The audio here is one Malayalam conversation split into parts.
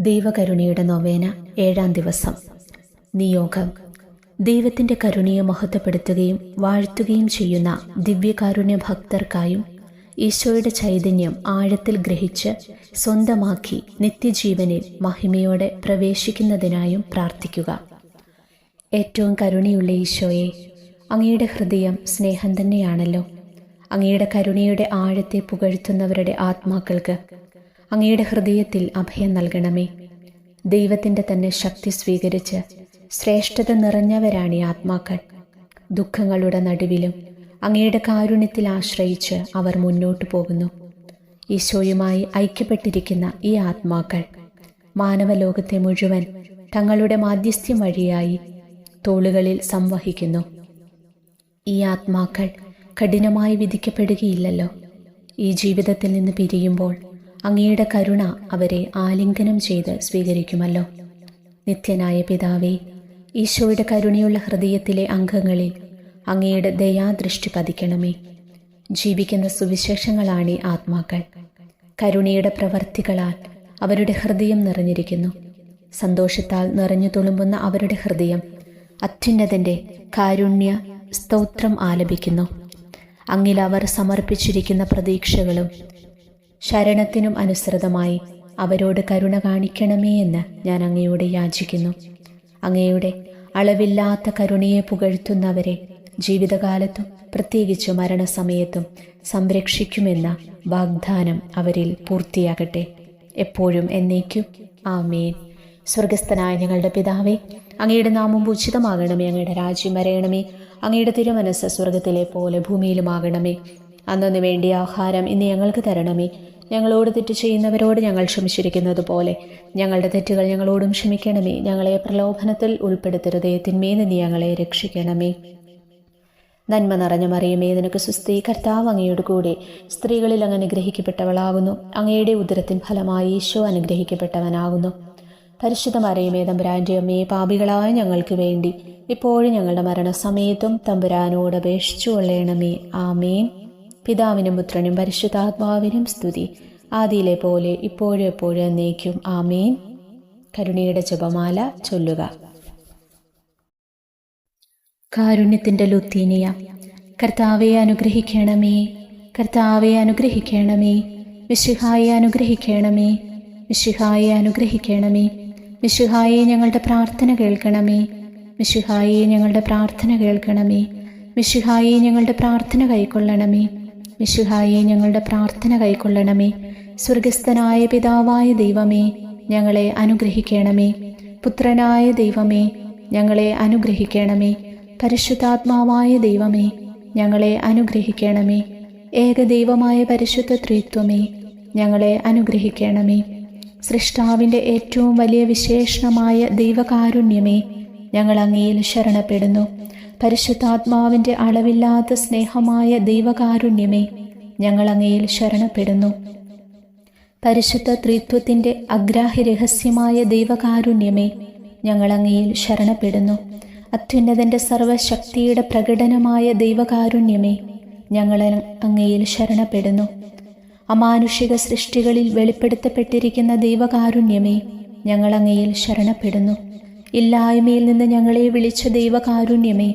ദൈവകരുണയുടെ നൊവേന ഏഴാം ദിവസം. നിയോഗം. ദൈവത്തിന്റെ കരുണയെ മഹത്വപ്പെടുത്തുകയും വാഴ്ത്തുകയും ചെയ്യുന്ന ദിവ്യകാരുണ്യ ഭക്തർക്കായും ഈശോയുടെ ചൈതന്യം ആഴത്തിൽ ഗ്രഹിച്ച് സ്വന്തമാക്കി നിത്യജീവനിൽ മഹിമയോടെ പ്രവേശിക്കുന്നതിനായും പ്രാർത്ഥിക്കുക. ഏറ്റവും കരുണയുള്ള ഈശോയെ അങ്ങയുടെ ഹൃദയം സ്നേഹം തന്നെയാണല്ലോ. അങ്ങയുടെ കരുണയുടെ ആഴത്തെ പുകഴ്ത്തുന്നവരുടെ ആത്മാക്കൾക്ക് അങ്ങയുടെ ഹൃദയത്തിൽ അഭയം നൽകണമേ. ദൈവത്തിന്റെ തന്നെ ശക്തി സ്വീകരിച്ച് ശ്രേഷ്ഠത നിറഞ്ഞവരാണ് ഈ ആത്മാക്കൾ. ദുഃഖങ്ങളുടെ നടുവിലും അങ്ങയുടെ കാരുണ്യത്തിൽ ആശ്രയിച്ച് അവർ മുന്നോട്ട് പോകുന്നു. ഈശോയുമായി ഐക്യപ്പെട്ടിരിക്കുന്ന ഈ ആത്മാക്കൾ മാനവലോകത്തെ മുഴുവൻ തങ്ങളുടെ മാധ്യസ്ഥ്യം വഴിയായി തോളുകളിൽ സംവഹിക്കുന്നു. ഈ ആത്മാക്കൾ കഠിനമായി വിധിക്കപ്പെടുകയില്ലല്ലോ. ഈ ജീവിതത്തിൽ നിന്ന് പിരിയുമ്പോൾ അങ്ങയുടെ കരുണ അവരെ ആലിംഗനം ചെയ്ത് സ്വീകരിക്കുമല്ലോ. നിത്യനായ പിതാവേ ഈശോയുടെ കരുണയുള്ള ഹൃദയത്തിലെ അംഗങ്ങളിൽ അങ്ങയുടെ ദയാദൃഷ്ടി പതിക്കണമേ. ജീവിക്കുന്ന സുവിശേഷങ്ങളാണ് ആത്മാക്കൾ. കരുണയുടെ പ്രവർത്തികളാൽ അവരുടെ ഹൃദയം നിറഞ്ഞിരിക്കുന്നു. സന്തോഷത്താൽ നിറഞ്ഞു തുളുമ്പുന്ന അവരുടെ ഹൃദയം അത്യുന്നതന്റെ കാരുണ്യ സ്തോത്രം ആലപിക്കുന്നു. അങ്ങിൽ അവർ സമർപ്പിച്ചിരിക്കുന്ന പ്രതീക്ഷകളും ശരണത്തിനും അനുസൃതമായി അവരോട് കരുണ കാണിക്കണമേ എന്ന് ഞാൻ അങ്ങയോട് യാചിക്കുന്നു. അങ്ങയുടെ അളവില്ലാത്ത കരുണയെ പുകഴ്ത്തുന്നവരെ ജീവിതകാലത്തും പ്രത്യേകിച്ച് മരണസമയത്തും സംരക്ഷിക്കുമെന്ന വാഗ്ദാനം അവരിൽ പൂർത്തിയാകട്ടെ. എപ്പോഴും എന്നേക്കും. ആമേൻ. സ്വർഗസ്ഥനായ ഞങ്ങളുടെ പിതാവേ അങ്ങയുടെ നാമം ഉചിതമാകണമേ അങ്ങയുടെ രാജ്യം വരയണമേ അങ്ങയുടെ തിരുമനസ് സ്വർഗത്തിലെ പോലെ ഭൂമിയിലുമാകണമേ. അന്നു വേണ്ടിയ ആഹാരം ഇന്ന് ഞങ്ങൾക്ക് തരണമേ. ഞങ്ങളോട് തെറ്റ് ചെയ്യുന്നവരോട് ഞങ്ങൾ ക്ഷമിച്ചിരിക്കുന്നത് പോലെ ഞങ്ങളുടെ തെറ്റുകൾ ഞങ്ങളോടും ക്ഷമിക്കണമേ. ഞങ്ങളെ പ്രലോഭനത്തിൽ ഉൾപ്പെടുത്തരുതേ. തിന്മേ നിന്ന് ഞങ്ങളെ രക്ഷിക്കണമേ. നന്മ നിറഞ്ഞ മറിയമേ നിനക്ക് സുസ്ഥി കർത്താവ് അങ്ങയുടെ കൂടെ. സ്ത്രീകളിൽ അങ്ങ് അനുഗ്രഹിക്കപ്പെട്ടവളാകുന്നു. അങ്ങയുടെ ഉദരത്തിൻ ഫലമായി ഈശോ അനുഗ്രഹിക്കപ്പെട്ടവനാകുന്നു. പരിശുദ്ധ മറിയമേ തമ്പുരാന്റെ അമ്മയെ പാപികളായ ഞങ്ങൾക്ക് വേണ്ടി ഇപ്പോഴും ഞങ്ങളുടെ മരണസമയത്തും തമ്പുരാനോട് അപേക്ഷിച്ചു കൊള്ളേണമേ ആമേൻ. പിതാവിനും പുത്രനും പരിശുദ്ധാത്മാവിനും സ്തുതി. ആദിയിലെ പോലെ ഇപ്പോഴും എപ്പോഴും എന്നേക്കും. ആമേൻ. കരുണയുടെ ജപമാല ചൊല്ലുക. കാരുണ്യത്തിന്റെ ലുത്തീനിയ കർത്താവെ അനുഗ്രഹിക്കണമേ കർത്താവെ അനുഗ്രഹിക്കണമേ വിശുഹായെ അനുഗ്രഹിക്കണമേ വിശുഹായെ അനുഗ്രഹിക്കണമേ വിശുഹായെ ഞങ്ങളുടെ പ്രാർത്ഥന കേൾക്കണമേ വിശുഹായെ ഞങ്ങളുടെ പ്രാർത്ഥന കേൾക്കണമേ വിശുഹായെ ഞങ്ങളുടെ പ്രാർത്ഥന കൈക്കൊള്ളണമേ. വിശുഹായെ ഞങ്ങളുടെ പ്രാർത്ഥന കൈക്കൊള്ളണമേ. സ്വർഗസ്ഥനായ പിതാവായ ദൈവമേ ഞങ്ങളെ അനുഗ്രഹിക്കണമേ. പുത്രനായ ദൈവമേ ഞങ്ങളെ അനുഗ്രഹിക്കണമേ. പരിശുദ്ധാത്മാവായ ദൈവമേ ഞങ്ങളെ അനുഗ്രഹിക്കണമേ. ഏകദൈവമായ പരിശുദ്ധ ത്രിത്വമേ ഞങ്ങളെ അനുഗ്രഹിക്കണമേ. സൃഷ്ടാവിന്റെ ഏറ്റവും വലിയ വിശേഷണമായ ദൈവകാരുണ്യമേ ഞങ്ങൾ അങ്ങയിൽ ശരണപ്പെടുന്നു. പരിശുദ്ധാത്മാവിന്റെ അളവില്ലാത്ത സ്നേഹമായ ദൈവകാരുണ്യമേ ഞങ്ങൾ അങ്ങയിൽ ശരണപ്പെടുന്നു. പരിശുദ്ധ ത്രിത്വത്തിന്റെ അഗ്രാഹ്യ രഹസ്യമായ ദൈവകാരുണ്യമേ ഞങ്ങൾ അങ്ങയിൽ ശരണപ്പെടുന്നു. അത്യുന്നതന്റെ സർവശക്തിയുടെ പ്രകടനമായ ദൈവകാരുണ്യമേ ഞങ്ങൾ അങ്ങയിൽ ശരണപ്പെടുന്നു. അമാനുഷിക സൃഷ്ടികളിൽ വെളിപ്പെടുത്തപ്പെട്ടിരിക്കുന്ന ദൈവകാരുണ്യമേ ഞങ്ങൾ അങ്ങയിൽ ശരണപ്പെടുന്നു. ഇല്ലായ്മയിൽ നിന്ന് ഞങ്ങളെ വിളിച്ച ദൈവകാരുണ്യമേ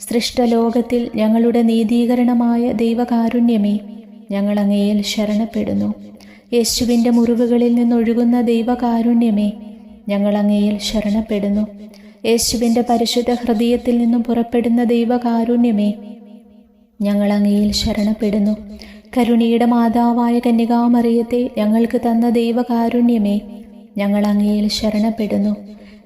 സൃഷ്ടലോകത്തിൽ ഞങ്ങളുടെ നീതീകരണമായ ദൈവകാരുണ്യമേ ഞങ്ങൾ അങ്ങയിൽ ശരണപ്പെടുന്നു. യേശുവിന്റെ മുറിവുകളിൽ നിന്നൊഴുകുന്ന ദൈവകാരുണ്യമേ ഞങ്ങൾ അങ്ങയിൽ ശരണപ്പെടുന്നു. യേശുവിന്റെ പരിശുദ്ധ ഹൃദയത്തിൽ നിന്നും പുറപ്പെടുന്ന ദൈവകാരുണ്യമേ ഞങ്ങൾ അങ്ങയിൽ ശരണപ്പെടുന്നു. കരുണിയുടെ മാതാവായ കന്യകാമറിയത്തെ ഞങ്ങൾക്ക് തന്ന ദൈവകാരുണ്യമേ ഞങ്ങൾ അങ്ങയിൽ ശരണപ്പെടുന്നു.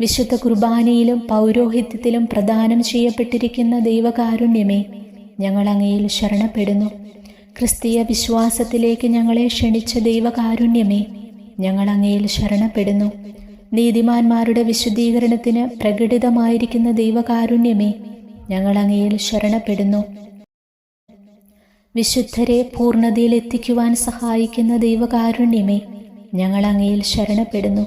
വിശുദ്ധ കുർബാനയിലും പൗരോഹിത്യത്തിലും പ്രദാനം ചെയ്യപ്പെട്ടിരിക്കുന്ന ദൈവകാരുണ്യമേ ഞങ്ങൾ അങ്ങയിൽ ശരണപ്പെടുന്നു. ക്രിസ്തീയ വിശ്വാസത്തിലേക്ക് ഞങ്ങളെ ക്ഷണിച്ച ദൈവകാരുണ്യമേ ഞങ്ങൾ അങ്ങയിൽ ശരണപ്പെടുന്നു. നീതിമാന്മാരുടെ വിശുദ്ധീകരണത്തിന് പ്രകടിതമായിരിക്കുന്ന ദൈവകാരുണ്യമേ ഞങ്ങൾ അങ്ങയിൽ ശരണപ്പെടുന്നു. വിശുദ്ധരെ പൂർണതയിലെത്തിക്കുവാൻ സഹായിക്കുന്ന ദൈവകാരുണ്യമേ ഞങ്ങൾ അങ്ങയിൽ ശരണപ്പെടുന്നു.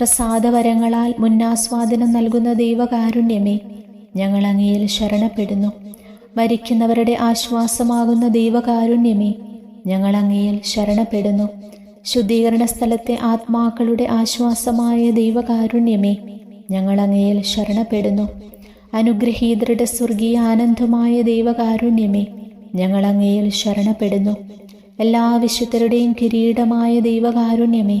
പ്രസാദവരങ്ങളാൽ മുന്നാസ്വാദനം നൽകുന്ന ദൈവകാരുണ്യമേ ഞങ്ങൾ അങ്ങയിൽ ശരണപ്പെടുന്നു. മരിക്കുന്നവരുടെ ആശ്വാസമാകുന്ന ദൈവകാരുണ്യമേ ഞങ്ങൾ അങ്ങയിൽ ശരണപ്പെടുന്നു. ശുദ്ധീകരണ സ്ഥലത്തെ ആത്മാക്കളുടെ ആശ്വാസമായ ദൈവകാരുണ്യമേ ഞങ്ങൾ അങ്ങയിൽ ശരണപ്പെടുന്നു. അനുഗ്രഹീതരുടെ സ്വർഗീയ ആനന്ദമായ ദൈവകാരുണ്യമേ ഞങ്ങൾ അങ്ങയിൽ ശരണപ്പെടുന്നു. എല്ലാ വിശുദ്ധരുടെയും കിരീടമായ ദൈവകാരുണ്യമേ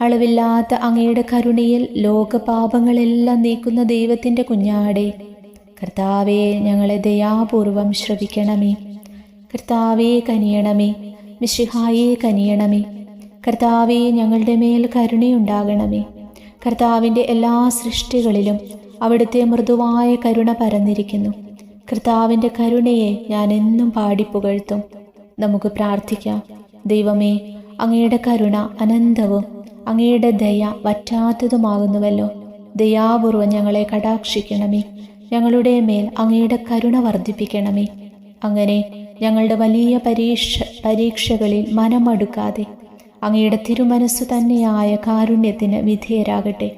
അളവില്ലാത്ത അങ്ങയുടെ കരുണയിൽ ലോകപാപങ്ങളെല്ലാം നീക്കുന്ന ദൈവത്തിന്റെ കുഞ്ഞാടെ കർത്താവെ ഞങ്ങളെ ദയാപൂർവം ശ്രവിക്കണമേ. കർത്താവെ കനിയണമേ. മിശിഹായെ കനിയണമേ. കർത്താവെ ഞങ്ങളുടെ മേൽ കരുണയുണ്ടാകണമേ. കർത്താവിന്റെ എല്ലാ സൃഷ്ടികളിലും അവിടുത്തെ മൃദുവായ കരുണ പരന്നിരിക്കുന്നു. കർത്താവിന്റെ കരുണയെ ഞാൻ എന്നും പാടിപ്പുകഴ്ത്തും നമുക്ക് പ്രാർത്ഥിക്കാം. ദൈവമേ അങ്ങയുടെ കരുണ അനന്തവും അങ്ങയുടെ ദയ വറ്റാത്തതുമാകുന്നുവല്ലോ. ദയാപൂർവം ഞങ്ങളെ കടാക്ഷിക്കണമേ. ഞങ്ങളുടെ മേൽ അങ്ങയുടെ കരുണ വർദ്ധിപ്പിക്കണമേ. അങ്ങനെ ഞങ്ങളുടെ വലിയ പരീക്ഷ പരീക്ഷകളിൽ മനമടുക്കാതെ അങ്ങയുടെ തിരുമനസ്സു തന്നെയായ കാരുണ്യത്തിന് വിധേയരാകട്ടെ.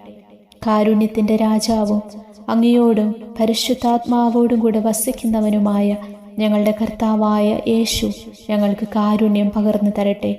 കാരുണ്യത്തിന്റെ രാജാവും അങ്ങയോടും പരിശുദ്ധാത്മാവോടും കൂടെ വസിക്കുന്നവനുമായ ഞങ്ങളുടെ കർത്താവായ യേശു ഞങ്ങൾക്ക് കാരുണ്യം പകർന്നു തരട്ടെ.